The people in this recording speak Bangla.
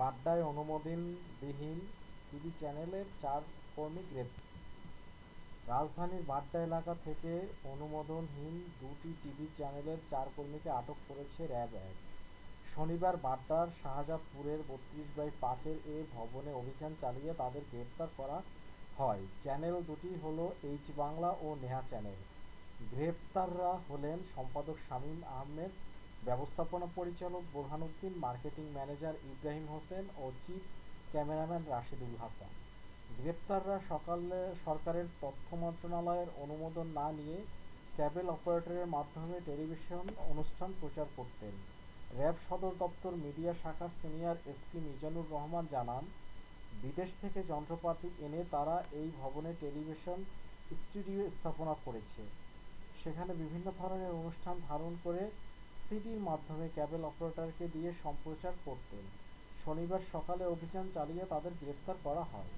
বাড্ডায় অনুমোদনবিহীন টিভি চ্যানেলের চার কর্মী গ্রেপ্তার। রাজধানীর বাড্ডা এলাকা থেকে অনুমোদনহীন দুটি টিভি চ্যানেলের চার কর্মীকে আটক করেছে র্যাব এক। শনিবার বাড্ডার শাহজাদপুরের বত্রিশ বাই পাঁচের এ ভবনে অভিযান চালিয়ে তাদের গ্রেপ্তার করা হয়। চ্যানেল দুটি হলো এইচ বাংলা ও নেহা চ্যানেল। গ্রেপ্তাররা হলেন সম্পাদক শামীম আহমেদ ব্যবস্থাপনা পরিচালক বোরহানউদ্দিন মার্কেটিং ম্যানেজার ইব্রাহিম হোসেন ও চিফ ক্যামেরাম্যান রাশেদুল হাসান। গ্রেপ্তাররা সকালে সরকারের তথ্য মন্ত্রণালয়ের অনুমোদন না নিয়ে ক্যাবেল অপারেটরের মাধ্যমে টেলিভিশন অনুষ্ঠান প্রচার করতেন। র্যাব সদর দপ্তর মিডিয়া শাখার সিনিয়র এসপি মিজানুর রহমান জানান, বিদেশ থেকে যন্ত্রপাতি এনে তারা এই ভবনে টেলিভিশন স্টুডিও স্থাপনা করেছে। সেখানে বিভিন্ন ধরনের অনুষ্ঠান ধারণ করে সিডির মাধ্যমে ক্যাবেল অপারেটরকে দিয়ে সম্প্রচার করতেন। শনিবার সকালে অভিযান চালিয়ে তাদের গ্রেপ্তার করা হয়।